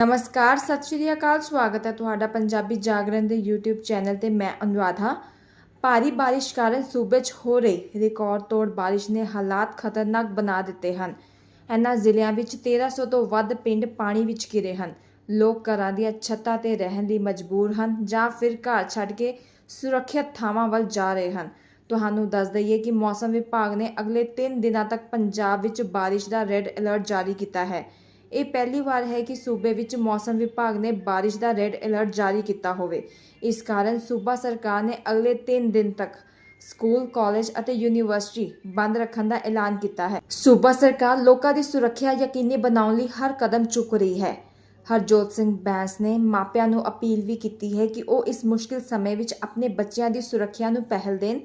ਨਮਸਕਾਰ, ਸਤਿ ਸ਼੍ਰੀ ਅਕਾਲ, ਸਵਾਗਤ ਹੈ ਤੁਹਾਡਾ ਪੰਜਾਬੀ ਜਾਗਰਣ ਦੇ YouTube ਚੈਨਲ ਤੇ ਮੈਂ ਅਨੁਰਾਧ। ਹਾਂ ਭਾਰੀ ਬਾਰਿਸ਼ ਕਾਰਨ ਸੂਬੇ 'ਚ ਹੋ ਰਹੀ ਰਿਕਾਰਡ ਤੋੜ, ਬਾਰਿਸ਼ ਨੇ ਹਾਲਾਤ ਖਤਰਨਾਕ ਬਣਾ ਦਿੱਤੇ ਹਨ। ਇਹਨਾਂ ਜ਼ਿਲ੍ਹਿਆਂ ਵਿੱਚ 1300 ਤੋਂ ਵੱਧ ਪਿੰਡ ਪਾਣੀ ਵਿੱਚ ਘਿਰੇ ਹਨ। ਲੋਕ ਘਰਾਂ ਦੀਆਂ ਛੱਤਾਂ ਤੇ ਰਹਿਣ ਲਈ ਮਜਬੂਰ ਹਨ ਜਾਂ ਫਿਰ ਘਰ ਛੱਡ ਕੇ ਸੁਰੱਖਿਅਤ ਥਾਵਾਂ ਵੱਲ ਜਾ ਰਹੇ ਹਨ। ਤੁਹਾਨੂੰ ਦੱਸ ਦਈਏ ਕਿ ਮੌਸਮ ਵਿਭਾਗ ਨੇ ਅਗਲੇ 3 ਦਿਨਾਂ ਤੱਕ ਪੰਜਾਬ ਵਿੱਚ ਬਾਰਿਸ਼ ਦਾ ਰੈੱਡ ਅਲਰਟ ਜਾਰੀ ਕੀਤਾ ਹੈ। ਇਹ ਪਹਿਲੀ ਵਾਰ ਹੈ ਕਿ ਸੂਬੇ ਵਿੱਚ ਮੌਸਮ ਵਿਭਾਗ ਨੇ ਬਾਰਿਸ਼ ਦਾ ਰੈੱਡ ਅਲਰਟ ਜਾਰੀ ਕੀਤਾ ਹੋਵੇ। ਇਸ ਕਾਰਨ ਸੂਬਾ ਸਰਕਾਰ ਨੇ ਅਗਲੇ 3 ਦਿਨ ਤੱਕ ਸਕੂਲ, ਕਾਲਜ ਅਤੇ ਯੂਨੀਵਰਸਿਟੀ ਬੰਦ ਰੱਖਣ ਦਾ ਐਲਾਨ ਕੀਤਾ ਹੈ। ਸੂਬਾ ਸਰਕਾਰ ਲੋਕਾਂ ਦੀ ਸੁਰੱਖਿਆ ਯਕੀਨੀ ਬਣਾਉਣ ਲਈ ਹਰ ਕਦਮ ਚੁੱਕ ਰਹੀ ਹੈ। ਹਰਜੋਤ ਸਿੰਘ ਬੈਂਸ ਨੇ ਮਾਪਿਆਂ ਨੂੰ ਅਪੀਲ ਵੀ ਕੀਤੀ ਹੈ ਕਿ ਉਹ ਇਸ ਮੁਸ਼ਕਿਲ ਸਮੇਂ ਵਿੱਚ ਆਪਣੇ ਬੱਚਿਆਂ ਦੀ ਸੁਰੱਖਿਆ ਨੂੰ ਪਹਿਲ ਦੇਣ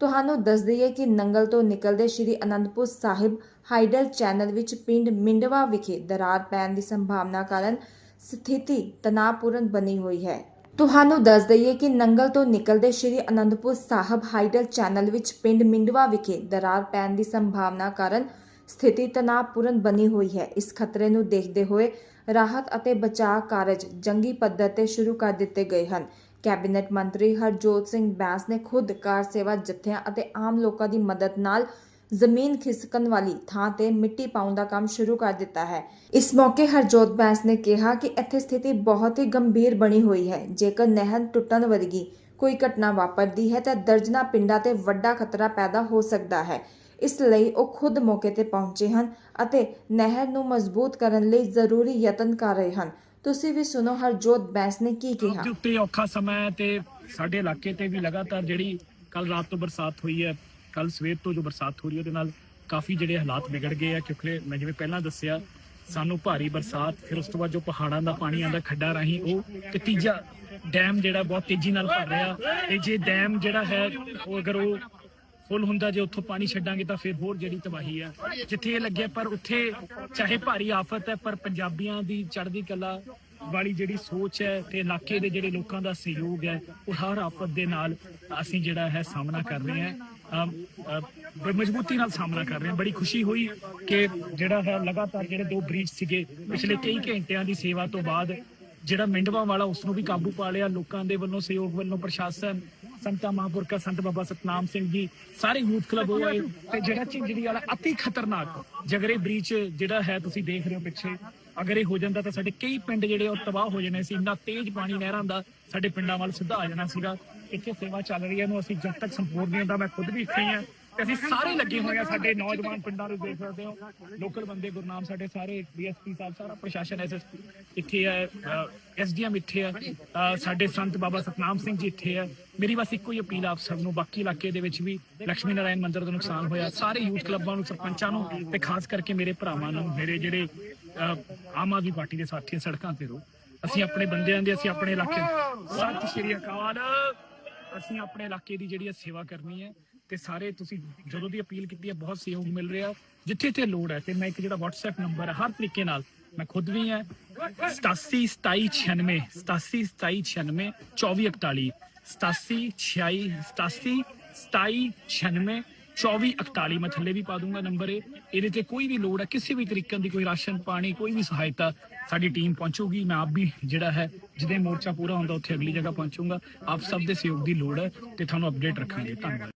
ਤੁਹਾਨੂੰ ਦੱਸ ਦਈਏ ਕਿ ਨੰਗਲ ਤੋਂ ਨਿਕਲਦੇ ਸ਼੍ਰੀ ਅਨੰਦਪੁਰ ਸਾਹਿਬ ਹਾਈਡਲ ਚੈਨਲ ਵਿੱਚ ਪਿੰਡ ਮਿੰਡਵਾ ਵਿਖੇ ਦਰਾਰ ਪੈਣ ਦੀ ਸੰਭਾਵਨਾ ਕਾਰਨ ਸਥਿਤੀ ਤਣਾਅਪੂਰਨ ਬਣੀ ਹੋਈ ਹੈ। ਤੁਹਾਨੂੰ ਦੱਸ ਦਈਏ ਕਿ ਨੰਗਲ ਤੋਂ ਨਿਕਲਦੇ ਸ਼੍ਰੀ ਅਨੰਦਪੁਰ ਸਾਹਿਬ ਹਾਈਡਲ ਚੈਨਲ ਵਿੱਚ ਪਿੰਡ ਮਿੰਡਵਾ ਵਿਖੇ ਦਰਾਰ ਪੈਣ ਦੀ ਸੰਭਾਵਨਾ ਕਾਰਨ ਸਥਿਤੀ ਤਣਾਅਪੂਰਨ ਬਣੀ ਹੋਈ ਹੈ। ਇਸ ਖਤਰੇ ਨੂੰ ਦੇਖਦੇ ਹੋਏ ਰਾਹਤ ਅਤੇ ਬਚਾਅ ਕਾਰਜ ਜੰਗੀ ਪੱਧਰ ਤੇ ਸ਼ੁਰੂ ਕਰ ਦਿੱਤੇ ਗਏ ਹਨ। ਕੈਬਨਿਟ ਮੰਤਰੀ ਹਰਜੋਤ ਸਿੰਘ ਬੈਂਸ ਨੇ ਖੁਦ ਕਾਰ ਸੇਵਾ ਜਥਿਆਂ ਅਤੇ ਆਮ ਲੋਕਾਂ ਦੀ ਮਦਦ ਨਾਲ ਜ਼ਮੀਨ ਖਿਸਕਣ ਵਾਲੀ ਥਾਂ ਤੇ ਮਿੱਟੀ ਪਾਉਣ ਦਾ ਕੰਮ ਸ਼ੁਰੂ ਕਰ ਦਿੱਤਾ ਹੈ। ਇਸ ਮੌਕੇ ਹਰਜੋਤ ਬੈਂਸ ਨੇ ਕਿਹਾ ਕਿ ਇੱਥੇ ਸਥਿਤੀ ਬਹੁਤ ਹੀ ਗੰਭੀਰ ਬਣੀ ਹੋਈ ਹੈ। ਜੇਕਰ ਨਹਿਰ ਟੁੱਟਣ ਵਰਗੀ ਕੋਈ ਘਟਨਾ ਵਾਪਰਦੀ ਹੈ ਤਾਂ ਦਰਜਨਾ ਪਿੰਡਾਂ ਤੇ ਵੱਡਾ ਖਤਰਾ ਪੈਦਾ ਹੋ ਸਕਦਾ ਹੈ। ਇਸ ਲਈ ਉਹ ਖੁਦ ਮੌਕੇ ਤੇ ਪਹੁੰਚੇ ਹਨ ਅਤੇ ਨਹਿਰ ਨੂੰ ਮਜ਼ਬੂਤ ਕਰਨ ਲਈ ਜ਼ਰੂਰੀ ਯਤਨ ਕਰ ਰਹੇ ਹਨ। ਤੁਸੀਂ ਵੀ ਸੁਣੋ, ਹਰਜੋਤ ਬੈਂਸ ਨੇ ਕੀ ਕਿਹਾ? ਦੇ ਉੱਤੇ ਔਖਾ ਸਮਾਂ ਹੈ ਤੇ ਸਾਡੇ ਇਲਾਕੇ ਤੇ ਵੀ ਲਗਾਤਾਰ ਜਿਹੜੀ ਕੱਲ ਰਾਤ ਤੋਂ ਬਰਸਾਤ ਹੋਈ ਹੈ ਕੱਲ ਸਵੇਰ ਤੋਂ ਜੋ ਬਰਸਾਤ ਹੋ ਰਹੀ ਹੈ, ਉਹਦੇ ਨਾਲ ਕਾਫੀ ਜਿਹੜੇ ਹਾਲਾਤ ਵਿਗੜ ਗਏ ਆ। ਕਿਉਂਕਿ ਮੈਂ ਜਿਵੇਂ ਪਹਿਲਾਂ ਦੱਸਿਆ, ਸਾਨੂੰ ਭਾਰੀ ਬਰਸਾਤ, ਫਿਰ ਉਸ ਤੋਂ ਬਾਅਦ ਜੋ ਪਹਾੜਾਂ ਦਾ ਪਾਣੀ ਆਂਦਾ ਖੱਡਾ ਰਾਹੀਂ ਉਹ ਤੇ ਤੀਜਾ ਡੈਮ ਜਿਹੜਾ ਬਹੁਤ ਤੇਜ਼ੀ ਨਾਲ ਭਰ ਰਿਹਾ। ਤੇ ਜੇ ਡੈਮ ਜਿਹੜਾ ਹੈ, ਉਹ ਅਗਰ ਉਹ ਫੁੱਲ ਹੁੰਦਾ, ਜੇ ਉੱਥੋਂ ਪਾਣੀ ਛੱਡਾਂਗੇ ਤਾਂ ਫਿਰ ਹੋਰ ਜਿਹੜੀ ਤਬਾਹੀ ਆ। ਜਿੱਥੇ ਇਹ ਲੱਗਿਆ, ਪਰ ਉੱਥੇ ਚਾਹੇ ਭਾਰੀ ਆਫਤ ਹੈ, ਪਰ ਪੰਜਾਬੀਆਂ ਦੀ ਚੜ੍ਹਦੀ ਕਲਾ ਵਾਲੀ ਜਿਹੜੀ ਸੋਚ ਹੈ ਤੇ ਇਲਾਕੇ ਦੇ ਜਿਹੜੇ ਲੋਕਾਂ ਦਾ ਸਹਿਯੋਗ ਹੈ, ਉਹ ਹਰ ਆਫਤ ਦੇ ਨਾਲ ਅਸੀਂ ਜਿਹੜਾ ਹੈ ਸਾਹਮਣਾ ਕਰ ਰਹੇ ਹਾਂ। ਬੜੀ ਮਜ਼ਬੂਤੀ ਨਾਲ ਸਾਹਮਣਾ ਕਰ ਰਹੇ ਹਾਂ। ਬੜੀ ਖੁਸ਼ੀ ਹੋਈ ਕਿ ਜਿਹੜਾ ਹੈ ਲਗਾਤਾਰ ਜਿਹੜੇ ਦੋ ਬ੍ਰੀਚ ਸੀਗੇ, ਪਿਛਲੇ ਕਈ ਘੰਟਿਆਂ ਦੀ ਸੇਵਾ ਤੋਂ ਬਾਅਦ ਜਿਹੜਾ ਮਿੰਡਵਾ ਵਾਲਾ ਉਸ ਨੂੰ ਵੀ ਕਾਬੂ ਪਾ ਲਿਆ। ਲੋਕਾਂ ਦੇ ਵੱਲੋਂ ਸਹਿਯੋਗ ਵੱਲੋਂ ਪ੍ਰਸ਼ਾਸਨ ਸੰਤਾ ਮਹਾਂਪੁਰਖਾ, ਸੰਤ ਬਾਬਾ ਸਤਨਾਮ ਸਿੰਘ ਜੀ, ਸਾਰੇ ਯੂਥ ਕਲੱਬ ਹੋਏ ਤੇ ਜਿਹੜਾ ਝਿੰਜੜੀ ਵਾਲਾ ਅਤੀ ਖਤਰਨਾਕ ਜਗਰੇ ਬ੍ਰੀਚ ਜਿਹੜਾ ਹੈ ਤੁਸੀਂ ਦੇਖ ਰਹੇ ਹੋ ਪਿੱਛੇ। ਅਗਰ ਇਹ ਹੋ ਜਾਂਦਾ ਤਾਂ ਸਾਡੇ ਕਈ ਪਿੰਡ ਜਿਹੜੇ ਉਹ ਤਬਾਹ ਹੋ ਜਾਣੇ ਸੀ, ਇੰਨਾ ਤੇਜ਼ ਪਾਣੀ ਨਹਿਰਾਂ ਦਾ ਸਾਡੇ ਪਿੰਡਾਂ ਵੱਲ ਸਿੱਧਾ ਆ ਜਾਣਾ ਸੀਗਾ। ਇੱਥੇ ਸੇਵਾ ਚੱਲ ਰਹੀ ਹੈ, ਇਹਨੂੰ ਅਸੀਂ ਜਦ ਤੱਕ ਸੰਪੂਰਨ ਨਹੀਂ ਹੁੰਦਾ, ਮੈਂ ਖੁਦ ਵੀ ਇੱਥੇ ਹੀ ਹਾਂ। ਤੇ ਅਸੀਂ ਸਾਰੇ ਲੱਗੇ ਹੋਏ ਆ ਸਾਡੇ ਨੌਜਵਾਨ ਪਿੰਡਾਂ ਨੂੰ ਦੇਖ ਸਕਦੇ ਹੋ। ਲੋਕਲ ਬੰਦੇ ਗੁਰਨਾਮ ਸਾਡੇ ਸਾਰੇ ਡੀਐਸਪੀ ਸਾਹਿਬ ਸਾਰਾ ਪ੍ਰਸ਼ਾਸਨ ਐਸਐਸਪੀ ਇੱਥੇ ਹੈ ਐਸਡੀਐਮ ਇੱਥੇ ਹੈ ਸਾਡੇ ਸੰਤ ਬਾਬਾ ਸਤਨਾਮ ਸਿੰਘ ਜੀ ਇੱਥੇ ਹੈ ਮੇਰੀ ਬਸ ਇੱਕੋ ਹੀ ਅਪੀਲ ਆਪ ਸਭ ਨੂੰ ਬਾਕੀ ਇਲਾਕੇ ਦੇ ਵਿੱਚ ਵੀ ਲక్ష్ਮੀ ਨਾਰਾਇਣ ਮੰਦਿਰ ਦਾ ਨੁਕਸਾਨ ਹੋਇਆ। ਸਾਰੇ ਯੂਥ ਕਲੱਬਾਂ ਨੂੰ ਸਰਪੰਚਾਂ ਨੂੰ ਤੇ ਖਾਸ ਕਰਕੇ ਮੇਰੇ ਭਰਾਵਾਂ ਨੂੰ ਮੇਰੇ ਜਿਹੜੇ ਆਮ ਆਦਮੀ ਪਾਰਟੀ ਦੇ ਸਾਥੀ ਆ, ਸੜਕਾਂ ਤੇ ਰੋ। ਅਸੀਂ ਆਪਣੇ ਬੰਦਿਆਂ ਦੇ ਅਸੀਂ ਆਪਣੇ ਇਲਾਕੇ ਸਤਿ ਸ਼੍ਰੀ ਅਕਾਲ। ਅਸੀਂ ਆਪਣੇ ਇਲਾਕੇ ਦੀ ਜਿਹੜੀ ਹੈ ਸੇਵਾ ਕਰਨੀ ਹੈ ਤੇ ਸਾਰੇ ਤੁਸੀਂ ਜਦੋਂ ਦੀ ਅਪੀਲ ਕੀਤੀ ਹੈ, ਬਹੁਤ ਸਹਿਯੋਗ ਮਿਲ ਰਿਹਾ। ਜਿੱਥੇ ਤੇ ਲੋੜ ਹੈ, ਤੇ ਮੈਂ ਇੱਕ ਜਿਹੜਾ WhatsApp ਨੰਬਰ ਹੈ, ਹਰ ਤਰੀਕੇ ਨਾਲ ਮੈਂ ਖੁਦ ਵੀ ਹਾਂ। 87 2796 87 2796 2441 87 86 87 27 96 2441 ਮੈਂ ਥੱਲੇ ਵੀ ਪਾ ਦੂੰਗਾ ਨੰਬਰ ਇਹ। ਇਹਦੇ ਤੇ ਕੋਈ ਵੀ ਲੋੜ ਹੈ, ਕਿਸੇ ਵੀ ਤਰੀਕੇ ਦੀ ਕੋਈ ਰਾਸ਼ਨ ਪਾਣੀ, ਕੋਈ ਵੀ ਸਹਾਇਤਾ ਸਾਡੀ ਟੀਮ ਪਹੁੰਚੂਗੀ। ਮੈਂ ਆਪ ਵੀ ਜਿਹੜਾ ਹੈ, ਜਿਹਦੇ ਮੋਰਚਾ ਪੂਰਾ ਹੁੰਦਾ, ਉੱਥੇ ਅਗਲੀ ਜਗ੍ਹਾ ਪਹੁੰਚੂਗਾ। ਆਪ ਸਭ ਦੇ ਸਹਿਯੋਗ ਦੀ ਲੋੜ ਹੈ, ਤੇ ਤੁਹਾਨੂੰ ਅਪਡੇਟ ਰੱਖਾਂਗੇ। ਧੰਨਵਾਦ।